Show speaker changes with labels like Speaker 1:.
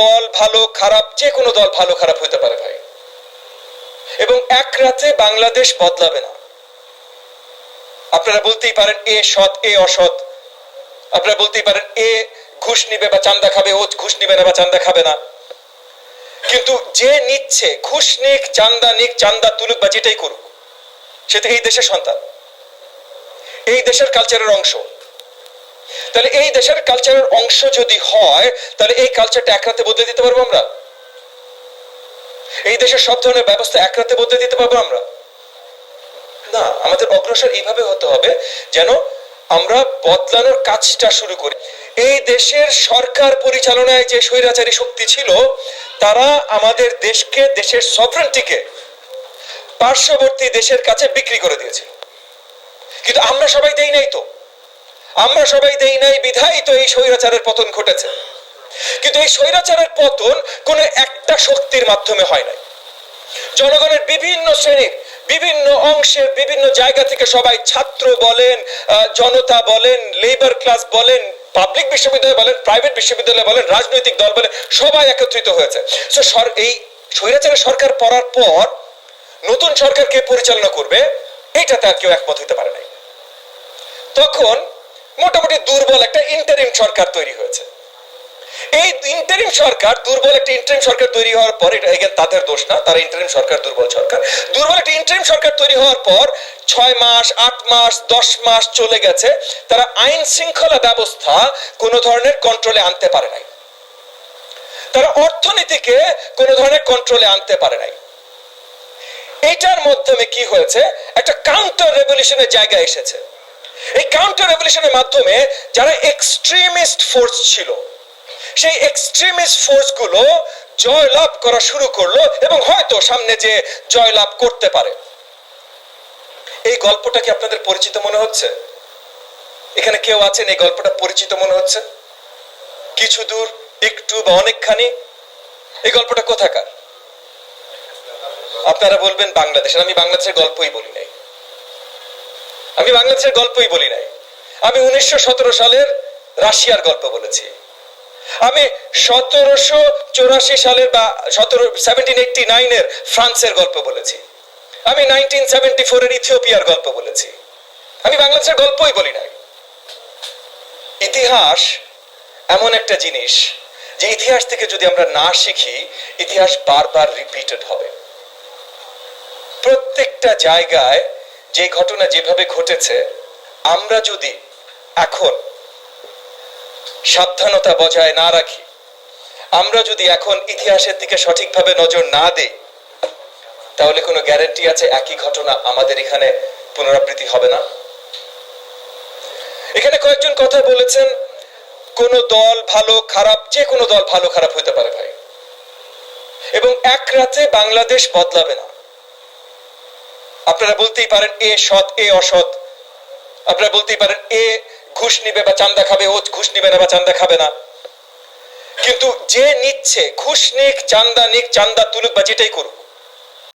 Speaker 1: দল ভালো, খারাপ, যে কোনো দল ভালো, খারাপ হতে পারে ভাই। এবং এক রাতে বাংলাদেশ বদলাবে না। আপনারা বলতেই পারেন এ সৎ, এ অসৎ। আপনারা বলতেই পারেন এ ঘুষ নিবে বা চান্দা খাবে, ও ঘুষ নিবে না বা চান্দা খাবে না। কিন্তু যে নিচ্ছে, ঘুষ নিক, চান্দা নিক, চান্দা তুলুক বা যেটাই করুক, সে তো এই দেশের সন্তান। এই দেশের কালচারের অংশ। তাহলে এই দেশের কালচারের অংশ যদি হয়, তাহলে এই কালচারটা এক রাতে বদলে দিতে পারব আমরা? এই দেশের সব ধরনের ব্যবস্থা এক রাতে বদলে দিতে পারব আমরা? না, আমাদের অগ্রসর এইভাবে হতে হবে যেন আমরা বদলানোর কাজটা শুরু করি। এই দেশের সরকার পরিচালনায় যে স্বৈরাচারী শক্তি ছিল, তারা আমাদের দেশকে, দেশের সভরেন্টিকে পার্শ্ববর্তী দেশের কাছে বিক্রি করে দিয়েছিল। কিন্তু আমরা সবাই দেই নাই তো। আমরা সবাই দেই নাই, বিধাই তো এই স্বৈরাচারের পতন ঘটেছে। কিন্তু এই স্বৈরাচারের পতন কোনো একটা শক্তির মাধ্যমে হয় নাই। জনগণের বিভিন্ন শ্রেণির, বিভিন্ন অংশের, বিভিন্ন জায়গা থেকে সবাই ছাত্র বলেন জনতা বলেন লেবার ক্লাস বলেন পাবলিক বিশ্ববিদ্যালয় বলেন প্রাইভেট বিশ্ববিদ্যালয় বলেন, রাজনৈতিক দল বলেন, সবাই একত্রিত হয়েছে। সো এই স্বৈরাচারের সরকার পড়ার পর নতুন সরকার কে পরিচালনা করবে এটাতে আর কেউ একমত হতে পারে নাই। তখন মোটামুটি দুর্বল একটা ইন্টারিম সরকার তৈরি হয়েছে। এই ইন্টারিম সরকার, দুর্বল একটা ইন্টারিম সরকার তৈরি হওয়ার পর, এটা এগেন তাদের দোষ না, তারা ইন্টারিম সরকার, দুর্বল সরকার। দুর্বল একটা ইন্টারিম সরকার তৈরি হওয়ার পর, ছয় মাস, আট মাস, দশ মাস চলে গেছে, তারা আইন শৃঙ্খলা ব্যবস্থা কোনো ধরনের কন্ট্রোলে আনতে পারে নাই। তারা অর্থনীতিকে কোনো ধরনের কন্ট্রোলে আনতে পারে নাই। এটার মাধ্যমে কি হয়েছে? একটা কাউন্টার রেভলিউশনের জায়গা এসেছে। এই কাউন্টার রেভলিউশনের মাধ্যমে যারা এক্সট্রিমিস্ট ফোর্স ছিল, সেই এক্সট্রিমিস্ট ফোর্সগুলো জয়লাভ করা শুরু করল এবং হয়তো সামনে যে জয়লাভ করতে পারে। এই গল্পটা কি আপনাদের পরিচিত মনে হচ্ছে? এখানে কেউ আছেন? এই গল্পটা পরিচিত মনে হচ্ছে? কিছু দূর, একটু বা অনেকখানি? এই গল্পটা কোথাকার? আপনারা বলবেন বাংলাদেশের। আমি বাংলাদেশের গল্পই বলি নাই। আমি বাংলাদেশের গল্পই বলি নাই। আমি উনিশশো সতেরো সালের রাশিয়ার গল্প বলেছি। আমি সতেরোশো চৌরাশি সালের বা সতেরো সেভেন্টিন এইটটি নাইনের ফ্রান্সের গল্প বলেছি। আমি নাইনটিন সেভেন্টি ফোরের ইথিওপিয়ার গল্প বলেছি। আমি বাংলাদেশের গল্পই বলি নাই। ইতিহাস এমন একটা জিনিস যে ইতিহাস থেকে যদি আমরা না শিখি, ইতিহাস বারবার রিপিটেড হবে। প্রত্যেকটা জায়গায় যে ঘটনা যেভাবে ঘটেছে, আমরা যদি এখন সাবধানতা বজায় না রাখি, আমরা যদি এখন ইতিহাসের দিকে সঠিকভাবে নজর না দেই, তাহলে কোনো গ্যারান্টি আছে একই ঘটনা আমাদের এখানে পুনরাবৃত্তি হবে না? এখানে কয়েকজন কথা বলেছেন, কোন দল ভালো, খারাপ, যে কোনো দল ভালো, খারাপ হতে পারে ভাই। এবং এক রাতে বাংলাদেশ বদলাবে না। আপনারা বলতেই পারেন এ সৎ, এ অসৎ। আপনারা বলতেই পারেন এ ঘুষ নিবে বা চান্দা খাবে, ও ঘুষ নিবে না বা চান্দা খাবে না। কিন্তু যে নিচ্ছে, ঘুষ নিক, চান্দা নিক, চান্দা তুলুক বা যেটাই করুক